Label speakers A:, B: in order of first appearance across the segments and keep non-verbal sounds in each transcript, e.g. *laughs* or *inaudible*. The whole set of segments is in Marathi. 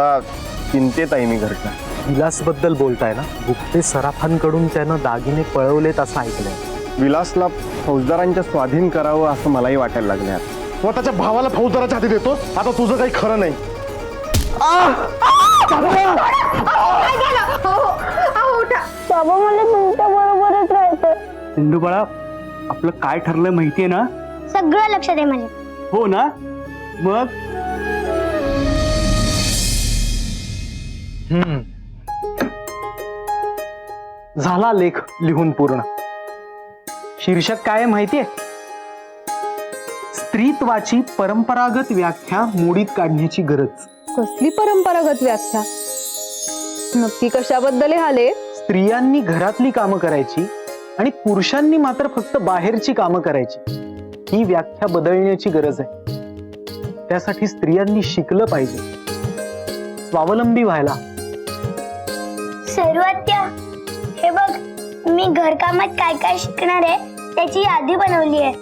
A: थोडा चिंतेत आहे मी घरच्या
B: विलासबद्दल बोलताय ना? गुप्ते सराफांकडून त्यानं दागिने पळवलेत असं ऐकलंय.
A: विलासला फौजदारांच्या स्वाधीन करावं असं मलाही वाटायला लागले आता.
C: स्वतःच्या भावाला फौजदाराच्या हाती देतो आता तुझं काही खरं नाही.
D: बाबा मला तुमच्या बरोबरच राहायचं
E: सिंधू बाळा आपलं काय ठरलं माहितीये ना?
D: सगळं लक्षात आहे माझ्या.
E: हो ना? मग?
B: झाला लेख लिहून पूर्ण. शीर्षक काय आहे माहितीये? स्त्रीत्वाची परंपरागत व्याख्या मोडीत काढण्याची गरज.
F: कसली परंपरागत व्याख्या? नक्की कशाबद्दल आहे हा लेख?
B: स्त्रियांनी घरातली कामं करायची आणि पुरुषांनी मात्र फक्त बाहेरची कामं करायची. ही व्याख्या बदलण्याची गरज आहे. त्यासाठी स्त्रियांनी शिकलं पाहिजे. स्वावलंबी व्हायला.
D: सर्वात्या हे बघ मी घरकामात काय काय शिकणार आहे त्याची यादी बनवली आहे.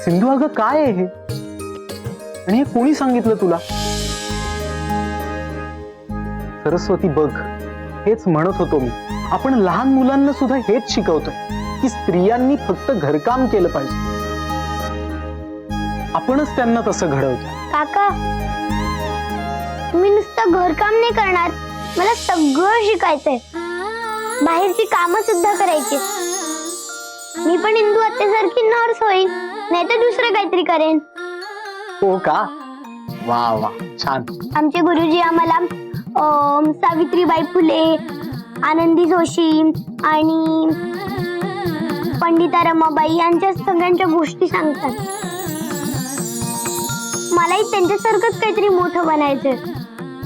B: सिंधू अगं काय आहे हे? आणि हे कोणी सांगितलं तुला? सरस्वती बघ. हेच म्हणत होतो मी. आपण लहान मुलांना सुद्धा हेच शिकवतोय की स्त्रियांनी फक्त घरकाम केलं पाहिजे. आपणच त्यांना तसं घडवतो
D: काका मी नुसतं घरकाम नाही करणार मला सगळं शिकायचंय. बाहेरची कामं सुद्धा करायची. मी पण इंदू आत्यासारखी नर्स होईन नाही तर दुसरं काहीतरी करेन.
B: हो का? वा वा. छान.
D: आमचे गुरुजी आम्हाला सावित्रीबाई फुले आनंदी जोशी आणि पंडिता रमाबाई यांच्या सगळ्यांच्या गोष्टी सांगतात. मलाही त्यांच्यासारखंच काहीतरी मोठं बनायचं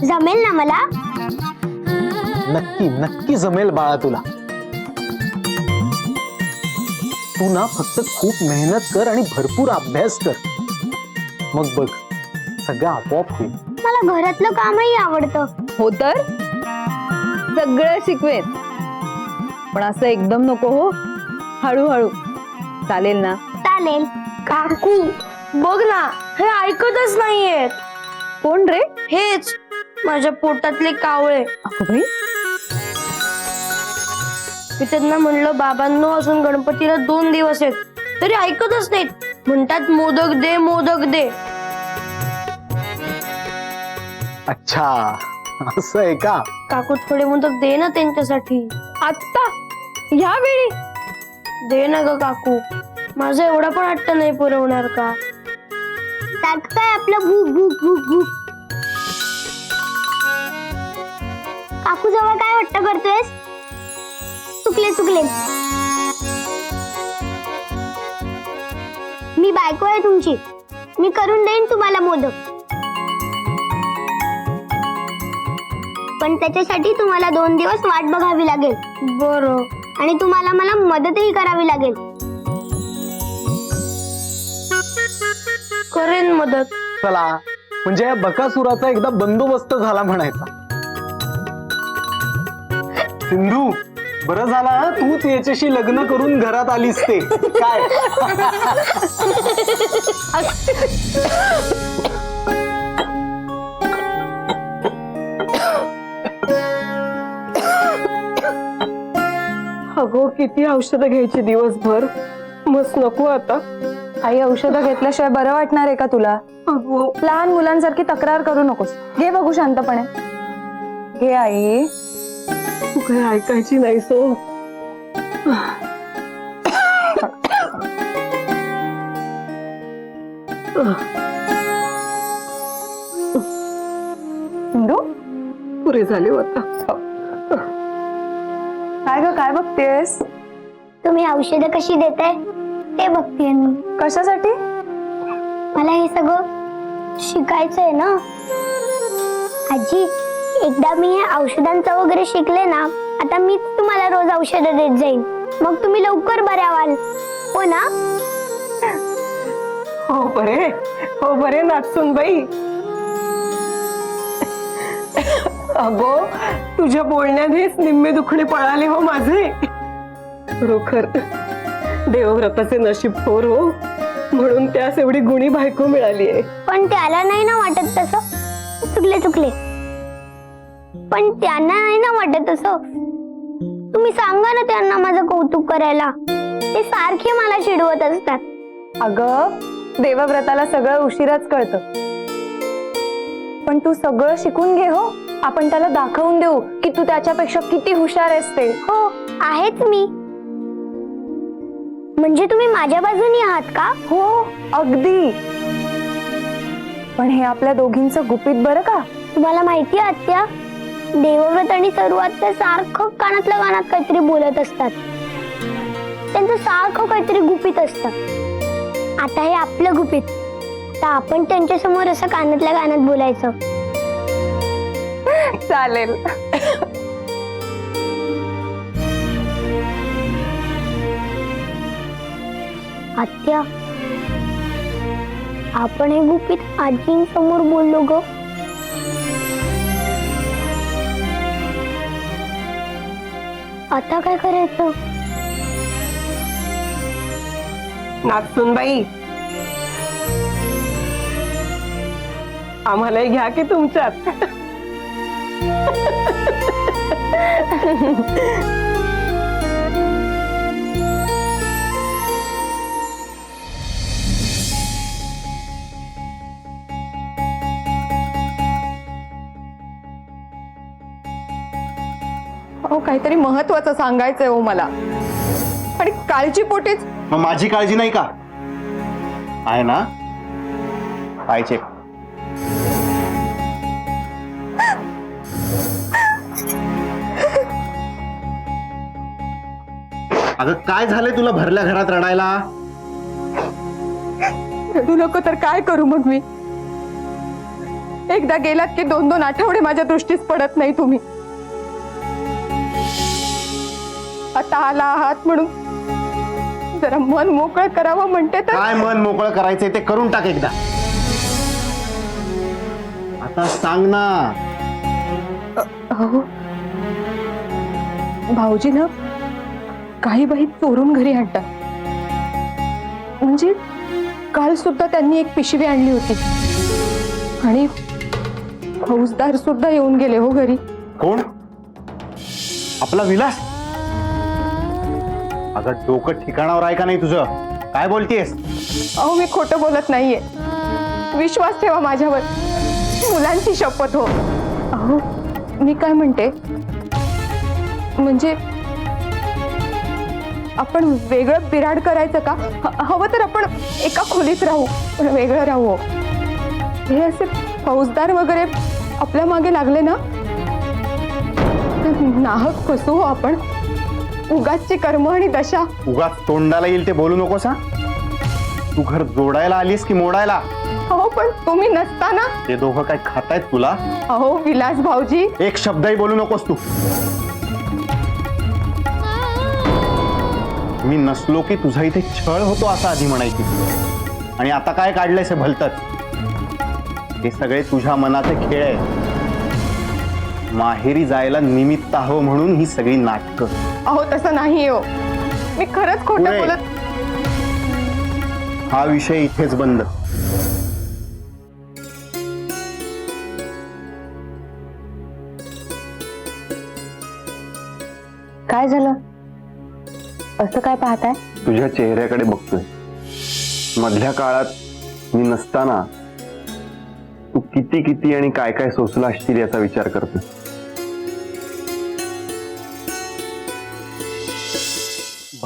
D: जमेल ना मला?
B: नक्की नक्की जमेल बाळा तुला. तू ना फक्त खूप मेहनत कर आणि भरपूर अभ्यास कर. मग बघ सगळं आपोआप होईल.
D: मला घरातलं कामही आवडतं.
F: हो तर? सगळं शिकवेन. पण असं एकदम नको हो. हळूहळू. चालेल ना?
D: चालेल.
G: काकू बघ ना हे ऐकतच नाहीयेत.
F: कोण रे?
G: हेच माझ्या पोटातले कावळे.
F: अगं बाई
G: मी त्यांना म्हणलं बाबांनो अजून गणपतीला दोन दिवस आहेत. तरी ऐकतच नाहीत. म्हणतात मोदक दे मोदक दे.
B: अच्छा. असं आहे का?
G: काकू थोडे मोदक दे ना त्यांच्यासाठी.
F: आत्ता? ह्यावेळी?
G: दे ना ग काकू. माझा एवढा पण हट्ट नाही पुरवणार का?
D: काय आपलं भूक भूक भूक भूक. काकू जवळ काय वाटत करतोयस? चुकले चुकले. मी बायको आहे तुमची. मी करून देईन तुम्हाला मोदक. पण त्याच्यासाठी तुम्हाला दोन दिवस वाट बघावी लागेल.
G: बरं.
D: आणि तुम्हाला मला मदतही करावी लागेल.
G: करेन मदत.
B: चला म्हणजे या बकासुराचा एकदा बंदोबस्त झाला म्हणायचा. सिंधू बरं झाला तूच याच्याशी लग्न करून घरात आलीस ते. काय?
H: अगो किती औषधं घ्यायची दिवसभर. मस्त नको आता.
F: आई औषधं घेतल्याशिवाय बरं वाटणार आहे का तुला?
H: अगो.
F: लहान मुलांसारखी तक्रार करू नकोस. घे बघू शांतपणे. घे आई.
H: काही ऐकायची नाही सो.
F: सिंधू
H: पुरे झाले हो आता.
F: काय ग काय बघतेस?
D: तुम्ही औषधं कशी देताय? ते बघते मी.
F: कशासाठी?
D: मला हे सगळं शिकायचंय ना. आजी एकदा मी हे औषधांचं वगैरे शिकले ना आता मीच तुम्हाला रोज औषधं देत जाईन. मग तुम्ही लवकर बऱ्या व्हाल. हो ना?
H: हो बरे. हो बरे नाचून बाई अगो तुझ्या बोलण्यानेच निम्मे दुखणे पळाले हो माझे. खरोखर देवव्रताचे नशीब थोर हो. म्हणून त्यास एवढी गुणी बायको मिळाली आहे
D: पण त्याला नाही ना वाटत तसं? चुकले चुकले. पण त्यांना नाही ना वाटत तसं तुम्ही सांगा ना त्यांना माझं कौतुक करायला. ते सारखे मला चिडवत असतात.
H: अगं देवव्रताला सगळं उशिराच कळतं. पण तू सगळं शिकून घे हो. आपण त्याला दाखवून देऊ की तू त्याच्यापेक्षा किती हुशार आहेस ते.
D: हो आहेच मी. म्हणजे तुम्ही माझ्या बाजूनी आहात का?
H: हो अगदी. पण हे आपल्या दोघींचं गुपित बरं का?
D: तुम्हाला माहिती आहे आत्या? देवव्रत आणि सर्वात ते सारखं कानातल्या कानात काहीतरी बोलत असतात. त्यांचं सारखं काहीतरी गुपित असतं. आता हे आपलं गुपित. तर आपण त्यांच्यासमोर असं कानातल्या कानात बोलायचं.
H: चालेल.
D: आत्या आपण हे गुपित आजींसमोर बोललो ग. आता काय करायचं?
H: नागसूनबाई आम्हालाही घ्या की तुमच्यात. *laughs*
I: अहो काहीतरी महत्वाचं सांगायचंय हो मला. आणि काळजी पोटीच.
C: मग माझी काळजी नाही का? आहे ना? चेक. अगं काय झालंय तुला भरल्या घरात रडायला?
I: रडू नको तर काय करू मग मी? एकदा गेलात की दोन दोन आठवडे माझ्या दृष्टीस पडत नाही तुम्ही. आला आहात म्हणून. जरा मन मोकळं करावं म्हणते तर.
C: काय मन मोकळं करायचंय ते करून टाक एकदा. आता सांग ना.
I: अहो. भाऊजी ना काही बाई चोरून घरी आणतात. म्हणजे काल सुद्धा त्यांनी एक पिशवी आणली होती. आणि फौजदार सुद्धा येऊन गेले हो घरी.
C: कोण? आपला विलास? अगं डोकं ठिकाणावर आहे का नाही तुझं? काय बोलतेस?
I: अहो मी खोटं बोलत नाहीये. विश्वास ठेवा माझ्यावर. मुलांची शपथ हो. अहो मी काय म्हणते? म्हणजे आपण वेगळं बिराड करायचं का? ह- हवं तर आपण एका खोलीत राहू पण वेगळं राहू हो. हे असे फौजदार वगैरे आपल्या मागे लागले ना? तर नाहक फसू हो आपण. उगाचची कर्म आणि दशा.
C: उगाच तोंडाला येईल ते बोलू नकोस? हा तू घर जोडायला आलीस की मोडायला?
I: हो पण तुम्ही नसताना.
C: ते दोघं काय खातायत तुला?
I: अहो विलास भाऊजी.
C: एक शब्दही बोलू नकोस तू. मी नसलो की तुझा इथे छळ होतो असं आधी म्हणायची. आणि आता काय काढलंयस हे भलतच? हे सगळे तुझ्या मनाचे खेळ आहे माहेरी जायला निमित्त हवं म्हणून ही सगळी नाटकं.
I: अहो तसं नाही हो. मी खरंच खोटं
C: पुढे.
I: बोलत
C: हा विषय इथेच बंद.
H: काय झालं? असं काय पाहताय?
A: तुझ्या चेहऱ्याकडे बघतोय. मधल्या काळात मी नसताना तू किती किती आणि काय काय सोसला असशील याचा विचार करतोय.